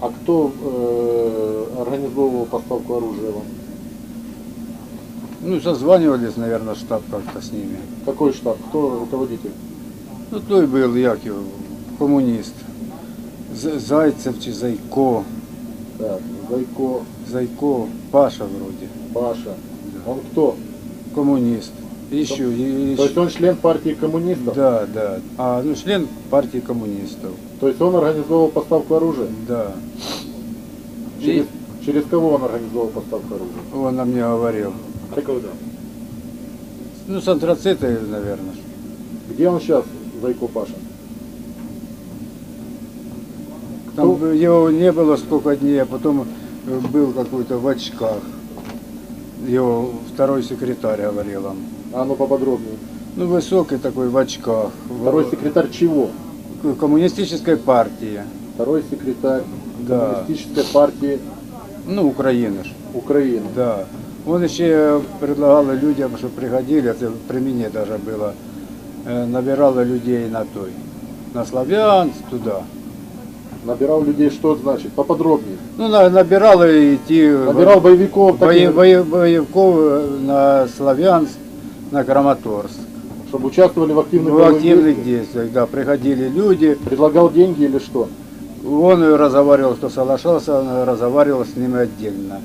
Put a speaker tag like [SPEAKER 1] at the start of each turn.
[SPEAKER 1] А кто э, организовывал поставку оружия вам?
[SPEAKER 2] Ну, созванивались, наверное, штаб как-то с ними.
[SPEAKER 1] Какой штаб? Кто руководитель?
[SPEAKER 2] Ну, той был, як його, комуніст. З- Зайцев чи Зайко.
[SPEAKER 1] Так, Зайко,
[SPEAKER 2] Зайко, Паша вроде.
[SPEAKER 1] Паша. Он кто?
[SPEAKER 2] Коммунист. Еще, и-
[SPEAKER 1] То есть он член партии коммунистов?
[SPEAKER 2] Да, да. А, ну, член партии коммунистов.
[SPEAKER 1] То есть он организовал поставку оружия?
[SPEAKER 2] Да.
[SPEAKER 1] Через,
[SPEAKER 2] И
[SPEAKER 1] через кого он организовал поставку оружия?
[SPEAKER 2] он о мне говорил.
[SPEAKER 1] А когда?
[SPEAKER 2] Ну, с антрацитой, наверное.
[SPEAKER 1] Где он сейчас, Зайко Паша?
[SPEAKER 2] Там
[SPEAKER 1] Кто?
[SPEAKER 2] его не было сколько дней, а потом э, был какой-то в очках. Его второй секретарь говорил он.
[SPEAKER 1] А ну поподробнее.
[SPEAKER 2] Ну, высокий такой в очках.
[SPEAKER 1] Второй секретарь чего?
[SPEAKER 2] коммунистической партии.
[SPEAKER 1] Второй секретарь
[SPEAKER 2] Да.
[SPEAKER 1] коммунистической партии
[SPEAKER 2] Ну, Украины ж.
[SPEAKER 1] Украины.
[SPEAKER 2] Да. Он еще предлагал людям, что приходили, это при мне даже было, э, набирала людей на той, на Славянск, туда.
[SPEAKER 1] Набирал людей, что значит? Поподробнее.
[SPEAKER 2] Ну, на- набирала идти
[SPEAKER 1] Набирал боевиков,
[SPEAKER 2] бое-
[SPEAKER 1] таких,
[SPEAKER 2] бое- боевиков э, на Славянск, на Краматорск.
[SPEAKER 1] чтобы участвовали в активных
[SPEAKER 2] В
[SPEAKER 1] боевых
[SPEAKER 2] активных
[SPEAKER 1] действиях.
[SPEAKER 2] действиях, да, приходили люди.
[SPEAKER 1] Предлагал деньги или что?
[SPEAKER 2] Он разговаривал, кто соглашался, он разговаривал с ними отдельно.